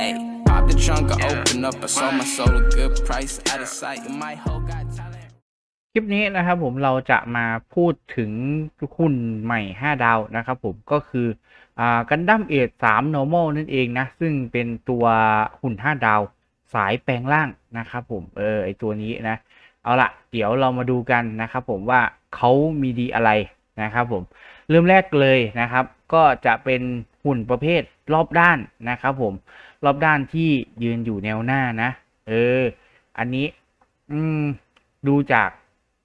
Hey, pop the trunk, I open up, I sold my soul a good price. Out of sight, and my hoe got talent. คลิปนี้นะครับผมเราจะมาพูดถึงหุ่นใหม่ 5 ดาวนะครับผมก็คืออ่ากันดั้มเอท3 normal นั่นเองนะ ซึ่งเป็นตัวหุ่น 5 ดาวสายแปลงร่างนะครับผมเออไอตัวนี้นะ เอาละเดี๋ยวเรามาดูกันนะครับผมว่าเขามีดีอะไรนะครับผมเริ่มแรกเลยนะครับ ก็จะเป็นหุ่นประเภทรอบด้านนะครับผม รอบด้านที่ยืนอยู่แนวหน้านะ เออ อันนี้ อืม ดูจาก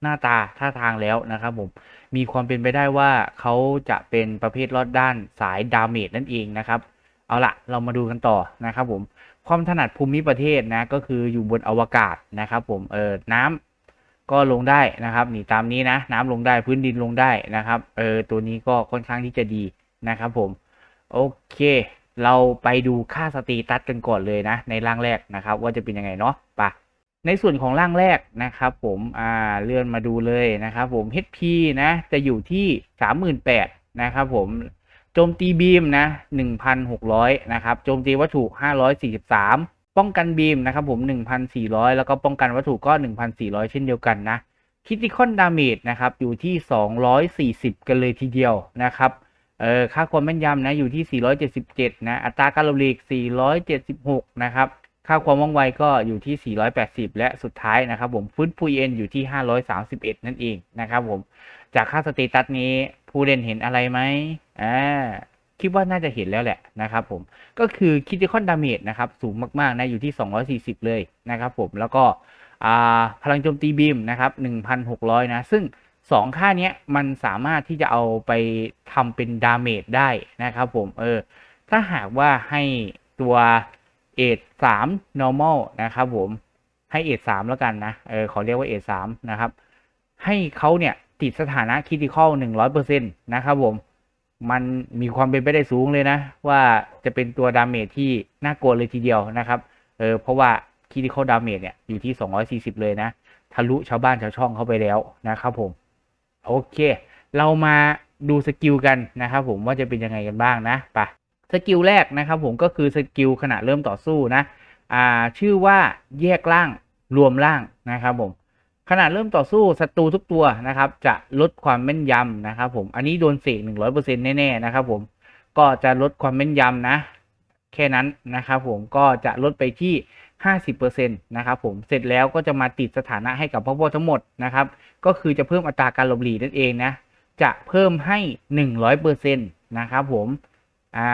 หน้าตาท่าทางแล้วนะครับผม มีความเป็นไปได้ว่าเขาจะเป็นประเภทลอดด้านสายดาเมจนั่นเองนะครับ เอาละเรามาดูกันต่อนะครับผม ความถนัดภูมิประเทศนะ ก็คืออยู่บนอวกาศนะครับผม เออน้ำก็ลงได้นะครับนี่ตามนี้นะ น้ำลงได้พื้นดินลงได้นะครับ เออตัวนี้ก็ค่อนข้างที่จะดีนะครับผม โอเค เราไปดูค่าสตรีตัสกันก่อนเลยนะ ในร่างแรกนะครับ ว่าจะเป็นยังไงเนาะไปะในส่วนของร่างแรกนะครับ ผมอ่าเลื่อนมาดูเลยนะครับผม HP นะจะอยู่ที่38,000นะครับผมโจมตีบีมนะ1,600นะครับโจมตีวัตถุ 543 ป้องกันบีมนะครับผม 1,400 แล้วก็ป้องกันวัตถุก็ 1,400 เช่นเดียวกันนะคิติคอนดาเมจนะครับอยู่ที่ 240 กันเลยทีเดียวนะครับ เออค่าความแม่นยำนะอยู่ที่ 477 นะ อัตราการหลบหลีก 476 นะครับ ค่าความว่องไวก็อยู่ที่ 480 และสุดท้ายนะครับผมฟื้นฟูเอ็นอยู่ที่ 531 นั่นเองนะครับผม จากค่าสเตตัสนี้ผู้เล่นเห็นอะไรไหมอ่าคิดว่าน่าจะเห็นแล้วแหละนะครับผม ก็คือคิติคอนดาเมจนะครับ สูงมาก ๆ นะ อยู่ที่ 240 เลยนะครับผม แล้วก็อ่าพลังโจมตีบีมนะครับ 1,600 นะ ซึ่ง สองค่าเนี้ยมันสามารถที่จะเอาไปทำเป็นดาเมจได้นะครับผมเออถ้าหากว่าให้ตัวเอทสาม normal นะครับผมให้เอทสามแล้วกันนะเออขอเรียกว่าเอทสามนะครับ ให้เขาเนี่ยติดสถานะคริติคอลหนึ่งร้อยเปอร์เซ็นต์นะครับผมมันมีความเป็นไปได้สูงเลยนะ ว่าจะเป็นตัวดาเมจที่น่ากลัวเลยทีเดียวนะครับเออเพราะว่าคริติคอลดาเมจเนี่ยอยู่ที่สองร้อยสี่สิบเลยนะ ทะลุชาวบ้านชาวช่องเข้าไปแล้วนะครับผม โอเค เรามาดูสกิลกันนะครับผมว่าจะเป็นยังไงกันบ้างนะไปะสกิลแรกนะครับผมก็คือสกิลขณะเริ่มต่อสู้นะอ่าชื่อว่าแยกล่างรวมล่างนะครับผมขณะเริ่มต่อสู้ศัตรูทุกตัวนะครับ จะลดความแม่นยำนะครับผมอันนี้โดนเสกหนึ่งร้อยเปอร์เซ็นต์แน่ๆนะครับผมก็จะลดความแม่นยำนะ แค่นั้นนะครับผมก็จะลดไปที่ 50%นะครับผมเสร็จแล้วก็จะมาติดสถานะให้กับพวกทั้งหมดนะครับก็คือจะเพิ่มอัตราการหลบหลีนั่นเองนะจะเพิ่มให้ 100%นะครับผมอ่า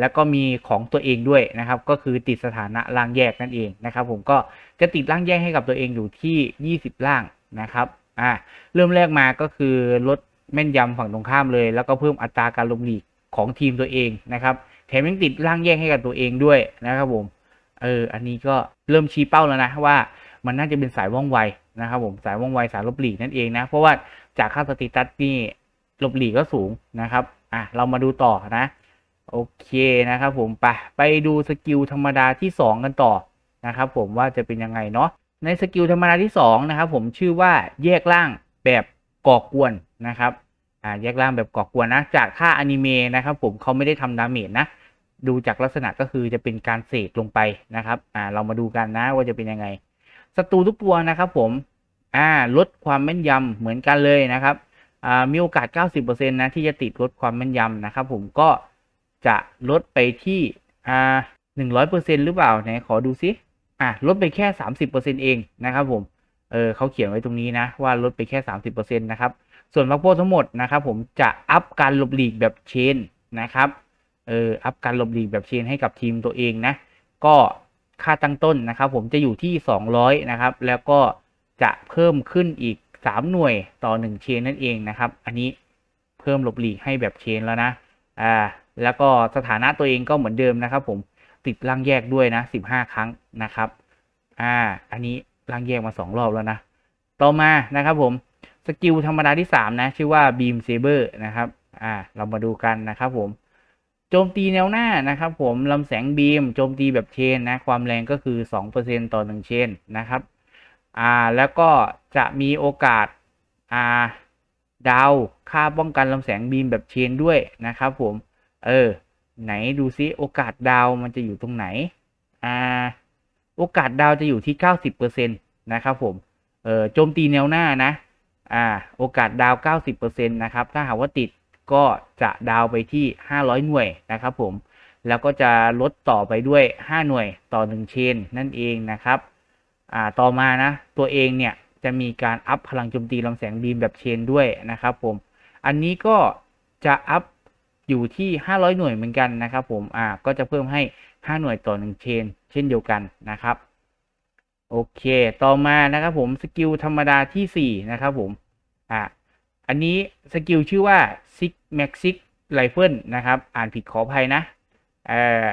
แล้วก็มีของตัวเองด้วยนะครับ ก็คือติดสถานะร่างแยกนั่นเองนะครับ ผมก็จะติดร่างแยกให้กับตัวเองอยู่ที่ 20ร่างนะครับอ่าเริ่มแรกมาก็คือลดแม่นยำฝั่งตรงข้ามเลย แล้วก็เพิ่มอัตราการหลบหลีกของทีมตัวเองนะครับแถมยังติดร่างแยกให้กับตัวเองด้วยนะครับผม เออ อันนี้ก็เริ่มชี้เป้าแล้วนะว่ามันน่าจะเป็นสายว่องไวนะครับผมสายว่องไวสายลบหลีกนั่นเองนะ เพราะว่าจากค่าสติตัสนี่ลบหลีกก็สูงนะครับ อะเรามาดูต่อนะ โอเคนะครับผมไปไปดูสกิลธรรมดาที่ 2 กันต่อนะครับผมว่าจะเป็นยังไงเนาะในสกิลธรรมดาที่2นะครับผมชื่อว่าแยกล่างแบบก่อกวนนะครับอ่าแยกล่างแบบก่อกวนนะจากค่าอนิเมะนะครับผมเขาไม่ได้ทำดาเมจนะ ดูจากลักษณะก็คือจะเป็นการเสกลงไปนะครับอ่าเรามาดูกันนะว่าจะเป็นยังไงศัตรูทุกตัวนะครับผมอ่าลดความแม่นยำเหมือนกันเลยนะครับอ่ามีโอกาส 90%นะที่จะติดลดความแม่นยำนะครับผมก็จะลดไปที่อ่า100%หรือเปล่าไหนขอดูซิอะลดไปแค่30%เองนะครับผมเออเขาเขียนไว้ตรงนี้นะว่าลดไปแค่30%นะครับส่วนพักโพทั้งหมดนะครับผมจะอัพการหลบหลีกแบบเชนนะครับ เอออัพการหลบหลีกแบบเชนให้กับทีมตัวเองนะ ก็ค่าตั้งต้นนะครับ ผมจะอยู่ที่ 200 นะครับ แล้วก็จะเพิ่มขึ้นอีก 3 หน่วยต่อ 1 เชนนั่นเองนะครับ อันนี้เพิ่มหลบหลีกให้แบบเชนแล้วนะอ่าแล้วก็สถานะตัวเองก็เหมือนเดิมนะครับ ผมติดร่างแยกด้วยนะ 15 ครั้งนะครับอ่าอันนี้ร่างแยกมา 2 รอบแล้วนะ ต่อมานะครับผมสกิลธรรมดาที่ 3 นะ ชื่อว่า Beam Saber นะครับอ่าเรามาดูกันนะครับผม โจมตีแนวหน้านะครับผมลำแสงบีมโจมตีแบบเชนนะความแรงก็คือ 2%ต่อ 1 เชนนะครับอ่าแล้วก็จะมีโอกาสอ่าดาวค่าป้องกันลำแสงบีมแบบเชนด้วยนะครับผมเออไหนดูซิโอกาสดาวมันจะอยู่ตรงไหนอ่าโอกาสดาวจะอยู่ที่เก้าสิบเปอร์เซ็นตนะครับผมเออโจมตีแนวหน้านะอ่าโอกาสดาวเก้าสิบเปอร์เซ็นตนะครับถ้าหากว่าติด ก็จะดาวไปที่ห้าร้อยหน่วยนะครับผม แล้วก็จะลดต่อไปด้วย 5 หน่วยต่อ 1 เชนนั่นเองนะครับ อ่า ต่อมานะ ตัวเองเนี่ยจะมีการอัพพลังโจมตีลำแสงบีมแบบเชนด้วยนะครับผม อันนี้ก็จะอัพอยู่ที่ 500 หน่วยเหมือนกันนะครับผม อ่า ก็จะเพิ่มให้ 5 หน่วยต่อ 1 เชน เช่นเดียวกันนะครับ โอเค ต่อมานะครับผม สกิลธรรมดาที่ 4 นะครับผม อ่า อันนี้สกิลชื่อว่า Six Maxix Rifle นะครับ อ่านผิดขออภัยนะเอ่อ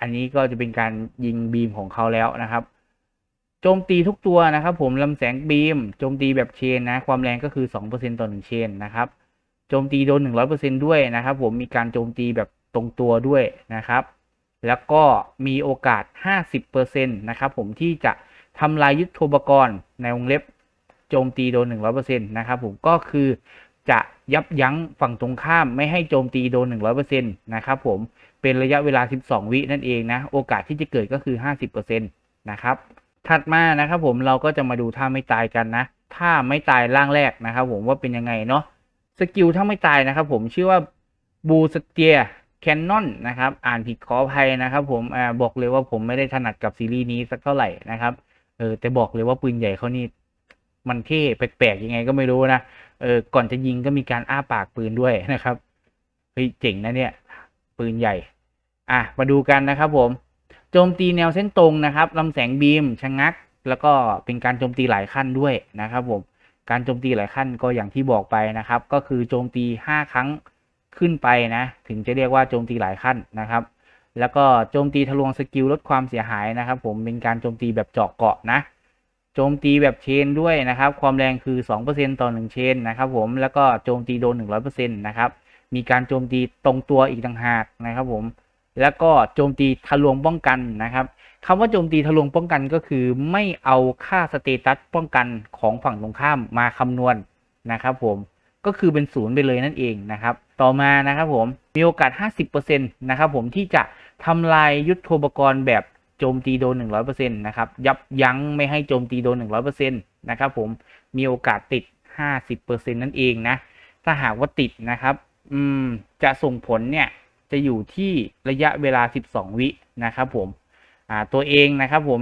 อันนี้ก็จะเป็นการยิงบีมของเขาแล้วนะครับ โจมตีทุกตัวนะครับผมลำแสงบีม โจมตีแบบเชนนะ ความแรงก็คือ 2%ต่อ1เชนนะครับ โจมตีโดน 100%ด้วยนะครับผม มีการโจมตีแบบตรงตัวด้วยนะครับ แล้วก็มีโอกาส 50%นะครับผมที่จะทำลายยุทโธปกรณ์ในวงเล็บ โจมตีโดน 100%นะครับผมก็คือจะยับยั้งฝั่งตรงข้ามไม่ให้โจมตีโดน 100%นะครับผมเป็นระยะเวลา 12 วินั่นเองนะ โอกาสที่จะเกิดก็คือ 50%นะครับ ถัดมานะครับผมเราก็จะมาดูท่าไม่ตายกันนะถ้าไม่ตายร่างแรกนะครับผมว่าเป็นยังไงเนาะสกิลถ้าไม่ตายนะครับผมชื่อว่าบูสเตียแคนนอนนะครับ อ่านผิดขออภัยนะครับผมอ่าบอกเลยว่าผมไม่ได้ถนัดกับซีรีส์นี้สักเท่าไหร่นะครับเออแต่บอกเลยว่าปืนใหญ่เขานี่ มันเท่แปลกๆยังไงก็ไม่รู้นะเออก่อนจะยิงก็มีการอ้าปากปืนด้วยนะครับเฮ้ยเจ๋งนะเนี่ย ปืนใหญ่ อะมาดูกันนะครับผมโจมตีแนวเส้นตรงนะครับลำแสงบีมชะงัก แล้วก็เป็นการโจมตีหลายขั้นด้วยนะครับผมการโจมตีหลายขั้นก็อย่างที่บอกไปนะครับ ก็คือโจมตี 5 ครั้งขึ้นไปนะ ถึงจะเรียกว่าโจมตีหลายขั้นนะครับ แล้วก็โจมตีทะลวงสกิลลดความเสียหายนะครับ ผมเป็นการโจมตีแบบเจาะเกาะนะ โจมตีแบบเชนด้วยนะครับ ความแรงคือ 2%ต่อ 1 เชนนะครับผม แล้วก็โจมตีโดน 100%นะครับ มีการโจมตีตรงตัวอีกต่างหากนะครับผม แล้วก็โจมตีทะลวงป้องกันนะครับคำว่าโจมตีทะลวงป้องกันก็คือ ไม่เอาค่าสเตตัสป้องกันของฝั่งตรงข้ามมาคำนวณนะครับผม ก็คือเป็นศูนย์ไปเลยนั่นเองนะครับ ต่อมานะครับผม มีโอกาส 50%นะครับผมที่จะทำลายยุทธโธปกรแบบ จมตีโดน 100%นะครับ ยับยั้งไม่ให้โจมตีโดน 100%นะครับผมมีโอกาสติด 50%นั่นเองนะ ถ้าหากว่าติดนะครับ อืม จะส่งผลเนี่ย จะอยู่ที่ระยะเวลา 12 วินะครับผม อ่า ตัวเองนะครับผม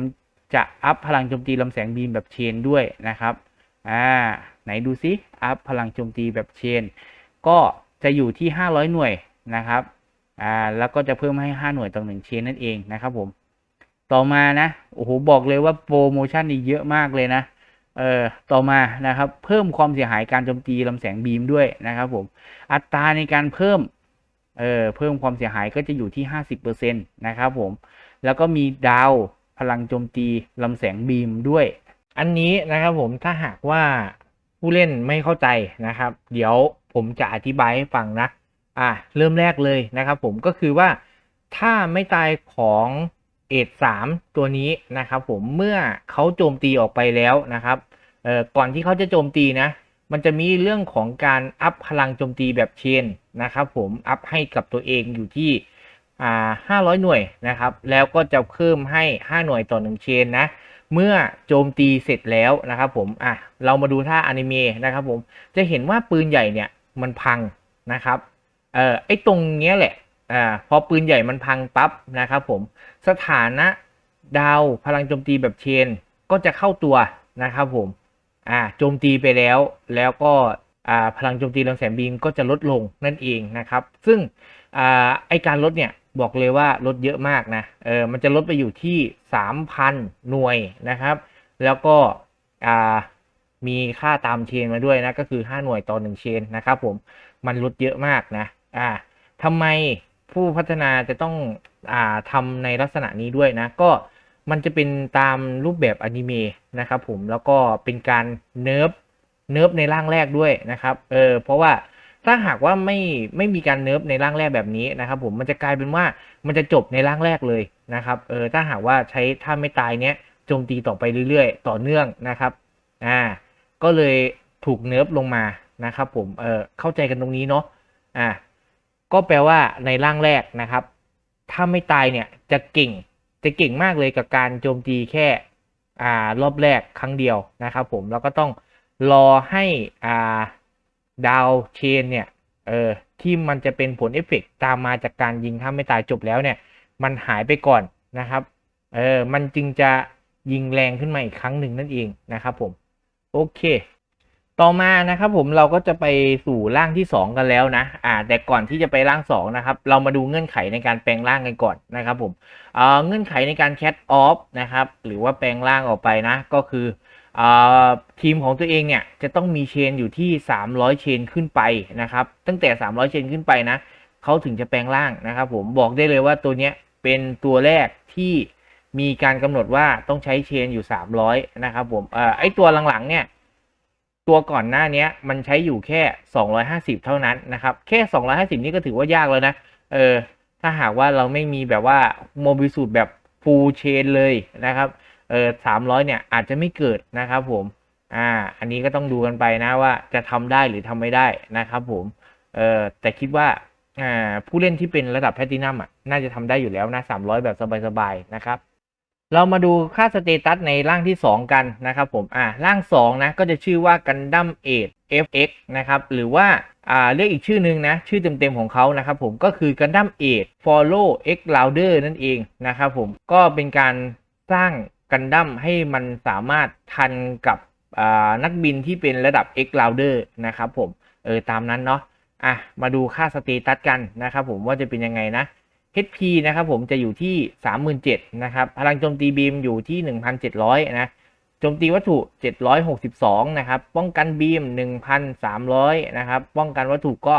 จะอัพพลังโจมตีลำแสงบีมแบบเชนด้วยนะครับ อ่า ไหนดูซิอัพพลังโจมตีแบบเชน ก็จะอยู่ที่ 500 หน่วยนะครับ อ่า แล้วก็จะเพิ่มให้ 5 หน่วยต่อหนึ่งเชนนั่นเองนะครับผม ต่อมานะโอ้โหบอกเลยว่าโปรโมชั่นนี่เยอะมากเลยนะเอ่อต่อมานะครับ เพิ่มความเสียหายการโจมตีลำแสงบีมด้วยนะครับผมอัตราในการเพิ่มเอ่อเพิ่มความเสียหายก็จะอยู่ที่ 50%นะครับผมแล้วก็มีดาวพลังโจมตีลำแสงบีมด้วย อันนี้นะครับผมถ้าหากว่าผู้เล่นไม่เข้าใจนะครับ เดี๋ยวผมจะอธิบายให้ฟังนะอะเริ่มแรกเลยนะครับผมก็คือว่าถ้าไม่ตายของ เอทสามตัวนี้นะครับผมเมื่อเขาโจมตีออกไปแล้วนะครับก่อนที่เขาจะโจมตีนะ มันจะมีเรื่องของการอัพพลังโจมตีแบบเชนนะครับผมอัพให้กับตัวเองอยู่ที่ห้าร้อยหน่วยนะครับ แล้วก็จะเพิ่มให้ห้าหน่วยต่อหนึ่งเชนนะ เมื่อโจมตีเสร็จแล้วนะครับผมอะเรามาดูท่าอนิเมะนะครับผมจะเห็นว่าปืนใหญ่เนี่ยมันพังนะครับเออไอตรงเนี้ยแหละ อ่าพอปืนใหญ่มันพังปั๊บนะครับผมสถานะดาวพลังโจมตีแบบเชนก็จะเข้าตัวนะครับผมอ่าโจมตีไปแล้ว แล้วก็อ่าพลังโจมตีลำแสงบีมก็จะลดลงนั่นเองนะครับ ซึ่งอ่าไอการลดเนี่ยบอกเลยว่าลดเยอะมากนะเออมันจะลดไปอยู่ที่ 3,000 หน่วยนะครับ แล้วก็อ่ามีค่าตามเชนมาด้วยนะก็คือ 5 หน่วยต่อ1เชนนะครับผมมันลดเยอะมากนะอ่าทำไม ผู้พัฒนาจะต้องอ่าทำในลักษณะนี้ด้วยนะ ก็มันจะเป็นตามรูปแบบอนิเมะนะครับผมแล้วก็เป็นการเนิร์ฟเนิร์ฟในร่างแรกด้วยนะครับเออเพราะว่าถ้าหากว่าไม่ไม่มีการเนิร์ฟในร่างแรกแบบนี้นะครับ ผมมันจะกลายเป็นว่ามันจะจบในร่างแรกเลยนะครับเออถ้าหากว่าใช้ถ้าไม่ตายเนี้ยโจมตีต่อไปเรื่อยๆ ต่อเนื่องนะครับอ่าก็เลยถูกเนิร์ฟลงมานะครับผมเออเข้าใจกันตรงนี้เนาะอ่า ก็แปลว่าในร่างแรกนะครับ ถ้าไม่ตายเนี่ยจะเก่งจะเก่งมากเลยกับการโจมตีแค่อ่ารอบแรกครั้งเดียวนะครับ ผมแล้วก็ต้องรอให้อ่าดาวเชนเนี่ยเออที่มันจะเป็นผลเอฟเฟกต์ตามมาจากการยิงถ้าไม่ตายจบแล้วเนี่ย มันหายไปก่อนนะครับเออมันจึงจะยิงแรงขึ้นมาอีกครั้งหนึ่งนั่นเองนะครับผม โอเค ต่อมานะครับผมเราก็จะไปสู่ร่างที่ 2 กันแล้วนะอ่าแต่ก่อนที่จะไปร่าง2นะครับเรามาดูเงื่อนไขในการแปลงร่างกันก่อนนะครับผมเอ่าเงื่อนไขในการแคทออฟนะครับหรือว่าแปลงร่างออกไปนะก็คืออ่าทีมของตัวเองเนี่ยจะต้องมีเชนอยู่ที่ 300 เชนขึ้นไปนะครับตั้งแต่ 300 เชนขึ้นไปนะเขาถึงจะแปลงร่างนะครับผมบอกได้เลยว่าตัวเนี้ยเป็นตัวแรกที่มีการกำหนดว่าต้องใช้เชนอยู่ 300 นะครับผมเอ่อไอตัวหลังๆเนี่ย ตัวก่อนหน้านี้มันใช้อยู่แค่ 250 เท่านั้นนะครับ แค่ 250 นี่ก็ถือว่ายากแล้วนะ เออ ถ้าหากว่าเราไม่มีแบบว่าโมบิสูตรแบบฟูลเชนเลยนะครับ เออ300 เนี่ยอาจจะไม่เกิดนะครับผม อ่า อันนี้ก็ต้องดูกันไปนะว่าจะทำได้หรือทำไม่ได้นะครับผม เออแต่คิดว่าอ่าผู้เล่นที่เป็นระดับแพลตินัมอะน่าจะทำได้อยู่แล้วนะ 300 แบบสบายๆนะครับ เรามาดูค่าสเตตัสในร่างที่ 2 กันนะครับผม อ่าร่าง 2 นะ ก็จะชื่อว่ากันดั้มเอ FX นะครับ หรือว่า อ่า เรียกอีกชื่อนึงนะ ชื่อเต็มๆของเขานะครับผม ก็คือกันดั้มเอ Follow X Louder นั่นเองนะครับผม ก็เป็นการสร้างกันดั้มให้มันสามารถทันกับ อ่า นักบินที่เป็นระดับ X Louder นะครับผม เออ ตามนั้นเนาะ อะ มาดูค่าสเตตัสกันนะครับผมว่าจะเป็นยังไงนะ HP นะครับผมจะอยู่ที่ 37,000นะครับ พลังโจมตีบีมอยู่ที่ 1,700 นะ โจมตีวัตถุ 762 นะครับ ป้องกันบีม 1,300 นะครับ ป้องกันวัตถุก็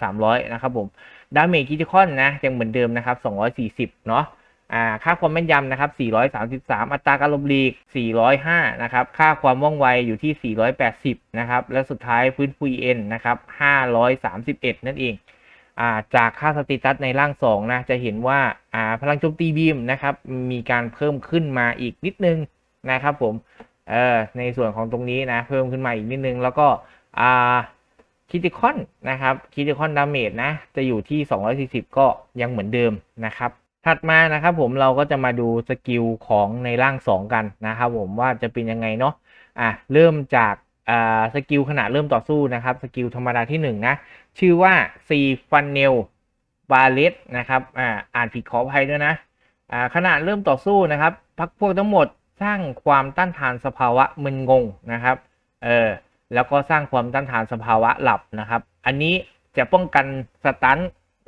1,300 นะครับผม ดาเมจคิทิคอนนะ ยังเหมือนเดิมนะครับ 240 เนาะอ่า ค่าความแม่นยำนะครับ 433 อัตราการลบลีก 405 นะครับ ค่าความว่องไวอยู่ที่ 480 นะครับ และสุดท้ายฟื้นฟู EN นนะครับ 531 นั่นเอง จากค่าสเตตัสในร่าง2นะจะเห็นว่าอ่าพลังโจมตีบีมนะครับมีการเพิ่มขึ้นมาอีกนิดนึงนะครับผมเออในส่วนของตรงนี้นะเพิ่มขึ้นมาอีกนิดนึง แล้วก็อ่าคิติคอนนะครับคิติคอนดาเมจนะจะอยู่ที่ 240 ก็ยังเหมือนเดิมนะครับถัดมานะครับผมเราก็จะมาดูสกิลของในร่าง 2 กันนะครับผมว่าจะเป็นยังไงเนาะอะเริ่มจากอ่าสกิลขณะเริ่มต่อสู้นะครับสกิลธรรมดาที่1นะ ชื่อว่า C Funnel b a l l e t นะครับอ่าอ่านผิดขออภัยด้วยนะอ่าขณะเริ่มต่อสู้นะครับพักพวกทั้งหมดสร้างความต้านทานสภาวะมึนงงนะครับเออแล้วก็สร้างความต้านทานสภาวะหลับนะครับ อันนี้จะป้องกันสตัน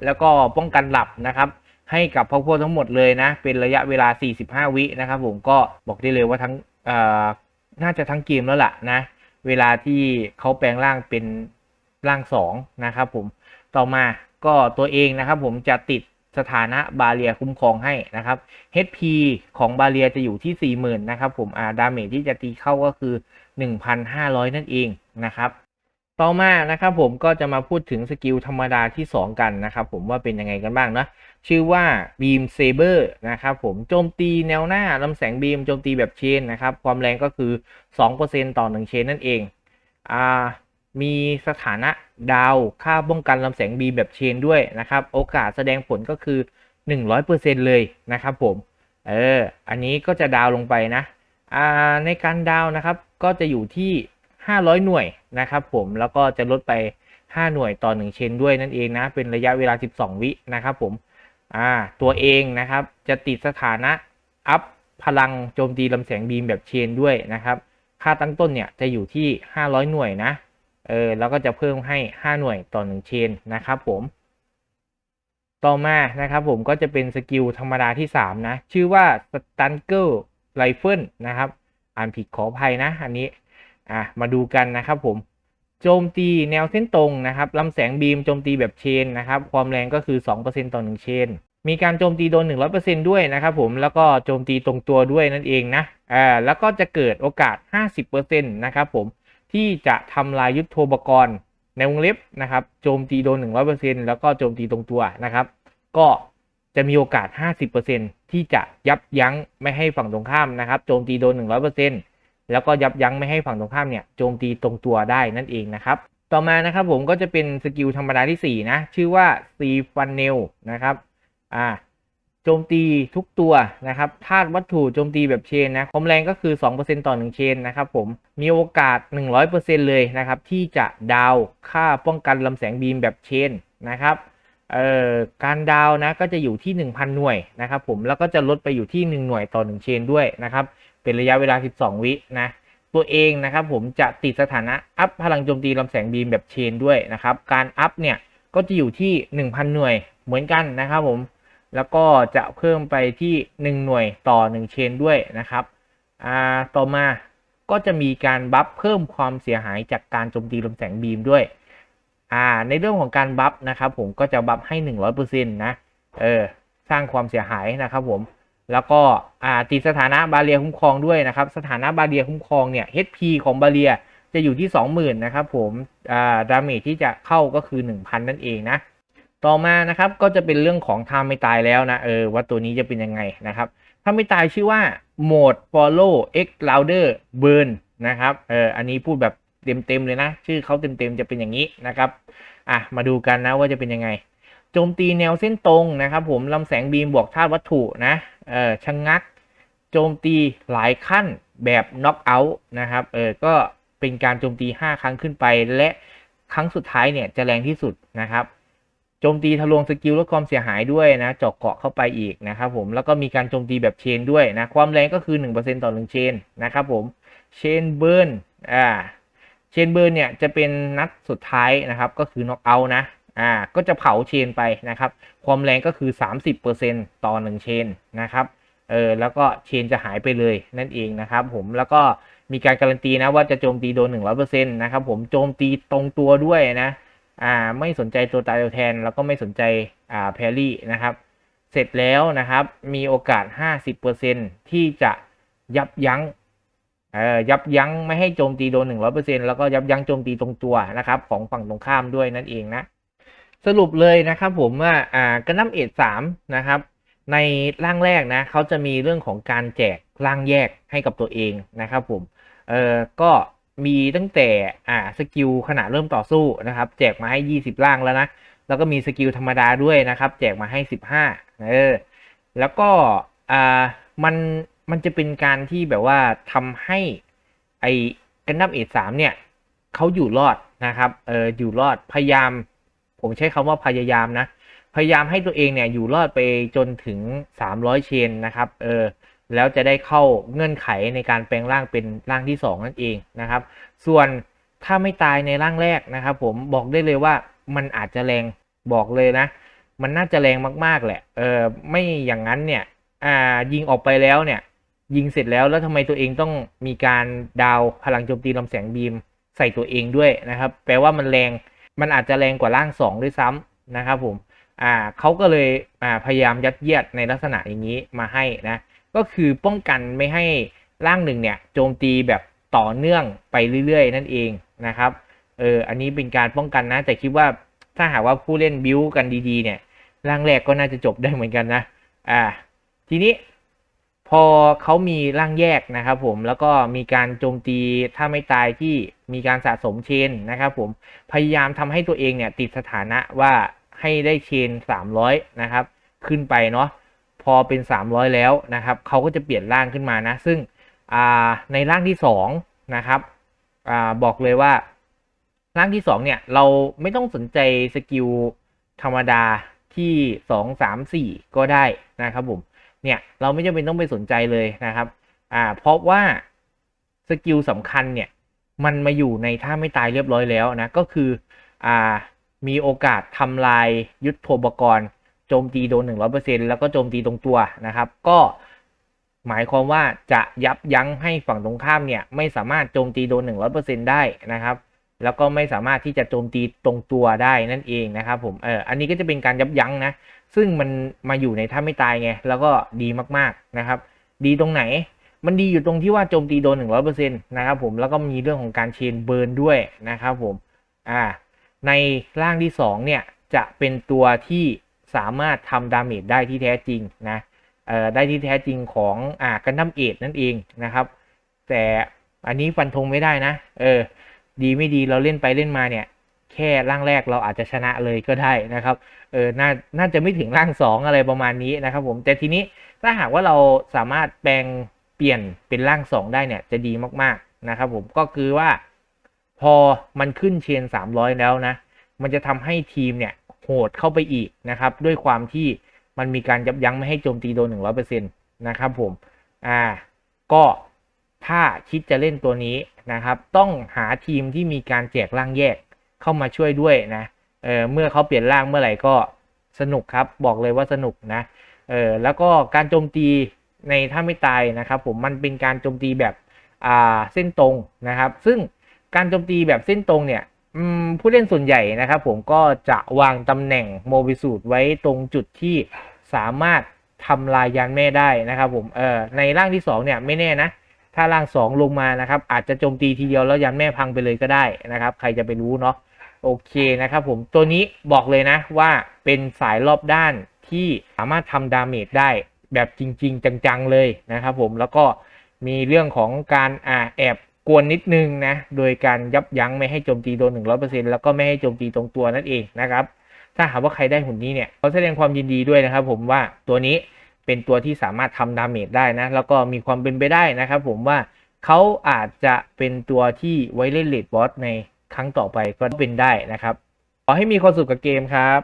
แล้วก็ป้องกันหลับนะครับ ให้กับพักพวกทั้งหมดเลยนะ เป็นระยะเวลา 45 วินะครับ ผมก็บอกได้เลยว่าทั้งเอ่อน่าจะทั้งเกมแล้วล่ะนะ เวลาที่เขาแปลงร่างเป็น ร่างสองนะครับผมต่อมาก็ตัวเองนะครับผมจะติดสถานะบาเรียคุ้มครองให้นะครับ HP ของบาเรียจะอยู่ที่ 40,000นะครับผมอาดาเมจที่จะตีเข้าก็คือ 1,500 นั่นเองนะครับ ต่อมานะครับผมก็จะมาพูดถึงสกิลธรรมดาที่ 2 กันนะครับผมว่าเป็นยังไงกันบ้างนะชื่อว่า Beam Saber นะครับผมโจมตีแนวหน้าลำแสงบีมโจมตีแบบเชนนะครับ ความแรงก็คือ 2%ต่อ 1 เชนนั่นเองอ่า มีสถานะดาวค่าป้องกันลำแสงบีแบบเชนด้วยนะครับ โอกาสแสดงผลก็คือ 100%เลยนะครับผมเอออันนี้ก็จะดาวลงไปนะอ่าในการดาวนะครับก็จะอยู่ที่ 500 หน่วยนะครับผมแล้วก็จะลดไป 5 หน่วยต่อ 1 เชนด้วยนั่นเองนะ เป็นระยะเวลา 12 วินะครับผมอ่าตัวเองนะครับจะติดสถานะอัพพลังโจมตีลำแสงบีมแบบเชนด้วยนะครับ ค่าตั้งต้นเนี่ยจะอยู่ที่ 500 หน่วยนะ เออแล้วก็จะเพิ่มให้ 5 หน่วยต่อ 1 เชนนะครับผม ต่อมานะครับผมก็จะเป็นสกิลธรรมดาที่ 3 นะ ชื่อว่า s t u n g l e Rifle นะครับ อ่านผิดขออภัยนะ อันนี้อะมาดูกันนะครับผม โจมตีแนวเส้นตรงนะครับลำแสงบีมโจมตีแบบเชนนะครับ ความแรงก็คือ 2%ต่อ 1 เชน มีการโจมตีโดน 100%ด้วยนะครับผมแล้วก็โจมตีตรงตัวด้วยนั่นเองนะอ่าแล้วก็จะเกิดโอกาส 50%นะครับผม ที่จะทำลายยุทโธปกรณ์ในวงเล็บนะครับโจมตีโดน 100%แล้วก็โจมตีตรงตัวนะครับ ก็จะมีโอกาส 50%ที่จะยับยั้งไม่ให้ฝั่งตรงข้ามนะครับ โจมตีโดน 100%แล้วก็ยับยั้งไม่ให้ฝั่งตรงข้ามเนี่ยโจมตีตรงตัวได้นั่นเองนะครับ ต่อมานะครับผมก็จะเป็นสกิลธรรมดาที่ 4 นะ ชื่อว่า C Funnel นะครับ อ่า โจมตีทุกตัวนะครับธาตุวัตถุโจมตีแบบเชนนะความแรงก็คือ 2%ต่อ 1 เชนนะครับผม มีโอกาส 100%เลยนะครับ ที่จะดาวค่าป้องกันลำแสงบีมแบบเชนนะครับเอ่อการดาวนะก็จะอยู่ที่ 1,000 หน่วยนะครับผมแล้วก็จะลดไปอยู่ที่ 1 หน่วยต่อ 1 เชนด้วยนะครับ เป็นระยะเวลา 12 วินะตัวเองนะครับผมจะติดสถานะอัพพลังโจมตีลำแสงบีมแบบเชนด้วยนะครับ การอัพเนี่ยก็จะอยู่ที่ 1,000 หน่วยเหมือนกันนะครับผม แล้วก็จะเพิ่มไปที่ 1 หน่วยต่อ 1 เชนด้วยนะครับอ่าต่อมาก็จะมีการบัฟเพิ่มความเสียหายจากการโจมตีลำแสงบีมด้วยอ่าในเรื่องของการบัฟนะครับผมก็จะบัฟให้ 100%นะ เออ สร้างความเสียหายนะครับผม แล้วก็อ่าติดสถานะบาเรียคุ้มครองด้วยนะครับ สถานะบาเรียคุ้มครองเนี่ย HP ของบาเรียจะอยู่ที่ 20,000 นะครับผมอ่าดาเมจที่จะเข้าก็คือ 1,000 นั่นเองนะ ต่อมานะครับก็จะเป็นเรื่องของทาไม่ตายแล้วนะเออว่าตัวนี้จะเป็นยังไงนะครับถ้าไม่ตายชื่อว่า mode follow x louder burn นะครับเอออันนี้พูดแบบเต็มๆเลยนะ ชื่อเขาเต็มๆจะเป็นอย่างนี้นะครับอะมาดูกันนะว่าจะเป็นยังไงโจมตีแนวเส้นตรงนะครับ ผมลำแสงบีมบวกธาตุวัตถุนะเออชะงงัก โจมตีหลายขั้นแบบ knock out นะครับเออก็เป็นการโจมตี 5 ครั้งขึ้นไป และครั้งสุดท้ายเนี่ยจะแรงที่สุดนะครับ จมตีทะลวงสกิลลดความเสียหายด้วยนะเจาะเกาะเข้าไปอีกนะครับผมแล้วก็มีการโจมตีแบบเชนด้วยนะความแรงก็คือ 1%ต่อ1เชนนะครับผมเชนเบิร์นอ่าเชนเบิร์นเนี่ยจะเป็นนัดสุดท้ายนะครับก็คือน็อกเอานะอ่าก็จะเผาเชนไปนะครับความแรงก็คือ 30%ต่อ1เชนนะครับเออแล้วก็เชนจะหายไปเลยนั่นเองนะครับผมแล้วก็มีการการันตีนะว่าจะโจมตีโดน 100%นะครับผมโจมตีตรงตัวด้วยนะ อ่าไม่สนใจตัวตายตัวแทน แล้วก็ไม่สนใจอ่าแพรรี่นะครับ เสร็จแล้วนะครับมีโอกาส 50%ที่จะยับยั้งเอ่อยับยั้งไม่ให้โจมตีโดน 100%แล้วก็ยับยั้งโจมตีตรงตัวนะครับ ของฝั่งตรงข้ามด้วยนั่นเองนะ สรุปเลยนะครับผมว่าอ่ากันน้ำเอ็ดสามนะครับ ในร่างแรกนะเขาจะมีเรื่องของการแจกร่างแยกให้กับตัวเองนะครับผมเอ่อก็ มีตั้งแต่อ่าสกิลขณะเริ่มต่อสู้นะครับ แจกมาให้ 20 ล่างแล้วนะ แล้วก็มีสกิลธรรมดาด้วยนะครับ แจกมาให้ 15เออแล้วก็อ่ามันมันจะเป็นการที่แบบว่าทำให้ไอ้กันดั้มเอสามเนี่ยเขาอยู่รอดนะครับเอออยู่รอดพยายาม ผมใช้คำว่าพยายามนะ พยายามให้ตัวเองเนี่ยอยู่รอดไปจนถึง 300 เชนนะครับเออ แล้วจะได้เข้าเงื่อนไขในการแปลงร่างเป็นร่างที่ 2 นั่นเองนะครับ ส่วนถ้าไม่ตายในร่างแรกนะครับ ผมบอกได้เลยว่ามันอาจจะแรงบอกเลยนะ มันน่าจะแรงมากๆแหละเออไม่อย่างนั้นเนี่ยอ่ายิงออกไปแล้วเนี่ย ยิงเสร็จแล้วแล้วทำไมตัวเองต้องมีการดาวพลังโจมตีลำแสงบีมใส่ตัวเองด้วยนะครับ แปลว่ามันแรงมันอาจจะแรงกว่าร่าง 2 ด้วยซ้ำนะครับผมอ่าเขาก็เลยอ่าพยายามยัดเยียดในลักษณะอย่างนี้มาให้นะ ก็คือป้องกันไม่ให้ร่างหนึ่งเนี่ยโจมตีแบบต่อเนื่องไปเรื่อย ๆ นั่นเองนะครับ เออ อันนี้เป็นการป้องกันนะ แต่คิดว่าถ้าหากว่าผู้เล่นบิวกันดีๆ เนี่ย ร่างแรกก็น่าจะจบได้เหมือนกันนะ อ่า ทีนี้พอเขามีร่างแยกนะครับผม แล้วก็มีการโจมตีถ้าไม่ตายที่มีการสะสมเชนนะครับผม พยายามทำให้ตัวเองเนี่ยติดสถานะว่าให้ได้เชน 300 นะครับ ขึ้นไปเนาะ พอเป็น 300 แล้วนะครับเขาก็จะเปลี่ยนร่างขึ้นมานะ ซึ่งในร่างที่2นะครับอบอกเลยว่าร่างที่ 2 เนี่ย เราไม่ต้องสนใจสกิลธรรมดาที่ 2 3 4 ก็ได้นะครับผมเนี่ยเราไม่จำเป็นต้องไปสนใจเลยนะครับอ่าเพราะว่าสกิลสำคัญเนี่ยมันมาอยู่ในท่าไม่ตายเรียบร้อยแล้วนะก็คืออ่ามีโอกาสทำลายยุทธโภปกรณ์ โจมตีโดน 100%แล้วก็โจมตีตรงตัวนะครับ ก็หมายความว่าจะยับยั้งให้ฝั่งตรงข้ามเนี่ยไม่สามารถโจมตีโดน 100%ได้นะครับ แล้วก็ไม่สามารถที่จะโจมตีตรงตัวได้นั่นเองนะครับผมเอออันนี้ก็จะเป็นการยับยั้งนะ ซึ่งมันมาอยู่ในท่าไม่ตายไงแล้วก็ดีมากๆนะครับ ดีตรงไหนมันดีอยู่ตรงที่ว่าโจมตีโดน 100%นะครับผมแล้วก็มีเรื่องของการเชนเบิร์นด้วยนะครับผมอ่าในร่างที่ 2 เนี่ยจะเป็นตัวที่ สามารถทำดาเมจได้ที่แท้จริงนะได้ที่แท้จริงของอ่ากันดั้มเอทนั่นเองนะครับ แต่อันนี้ฟันธงไม่ได้นะ เออ ดีไม่ดีเราเล่นไปเล่นมาเนี่ย แค่ร่างแรกเราอาจจะชนะเลยก็ได้นะครับ เออน่าน่าจะไม่ถึงร่างสองอะไรประมาณนี้นะครับ ผม แต่ทีนี้ถ้าหากว่าเราสามารถแปลงเปลี่ยนเป็นร่างสองได้เนี่ยจะดีมากๆนะครับ ผม ก็คือว่า พอมันขึ้นเชน300 แล้วนะ มันจะทำให้ทีมเนี่ย โหดเข้าไปอีกนะครับ ด้วยความที่มันมีการยับยั้งไม่ให้โจมตีโดน 100%นะครับผม อ่า ก็ถ้าคิดจะเล่นตัวนี้นะครับ ต้องหาทีมที่มีการแจกร่างแยกเข้ามาช่วยด้วยนะ เออเมื่อเขาเปลี่ยนร่างเมื่อไหร่ก็สนุกครับ บอกเลยว่าสนุกนะ เออแล้วก็การโจมตีในถ้าไม่ตายนะครับ ผมมันเป็นการโจมตีแบบ อ่า เส้นตรงนะครับ ซึ่งการโจมตีแบบเส้นตรงเนี่ย ผู้เล่นส่วนใหญ่นะครับ ผมก็จะวางตำแหน่งโมบิสูตไว้ตรงจุดที่สามารถทำลายยานแม่ได้นะครับ ผมเออในร่างที่สองเนี่ยไม่แน่นะ ถ้าร่างสองลงมานะครับ อาจจะโจมตีทีเดียวแล้วยันแม่พังไปเลยก็ได้นะครับ ใครจะไปรู้เนาะโอเคนะครับ ผมตัวนี้บอกเลยนะว่าเป็นสายรอบด้านที่สามารถทำดาเมจได้แบบจริง ๆ จังๆเลยนะครับ ผมแล้วก็มีเรื่องของการอ่าแอบ กวนนิดนึงนะ โดยการยับยั้งไม่ให้โจมตีโดน 100%แล้วก็ไม่ให้โจมตีตรงตัวนั่นเองนะครับ ถ้าหากว่าใครได้หุ่นนี้เนี่ยเขาแสดงความยินดีด้วยนะครับ ผมว่าตัวนี้เป็นตัวที่สามารถทำดาเมจได้นะ แล้วก็มีความเป็นไปได้นะครับ ผมว่าเขาอาจจะเป็นตัวที่ไว้เล่นเลดบอสในครั้งต่อไปก็เป็นได้นะครับ ขอให้มีความสุขกับเกมครับ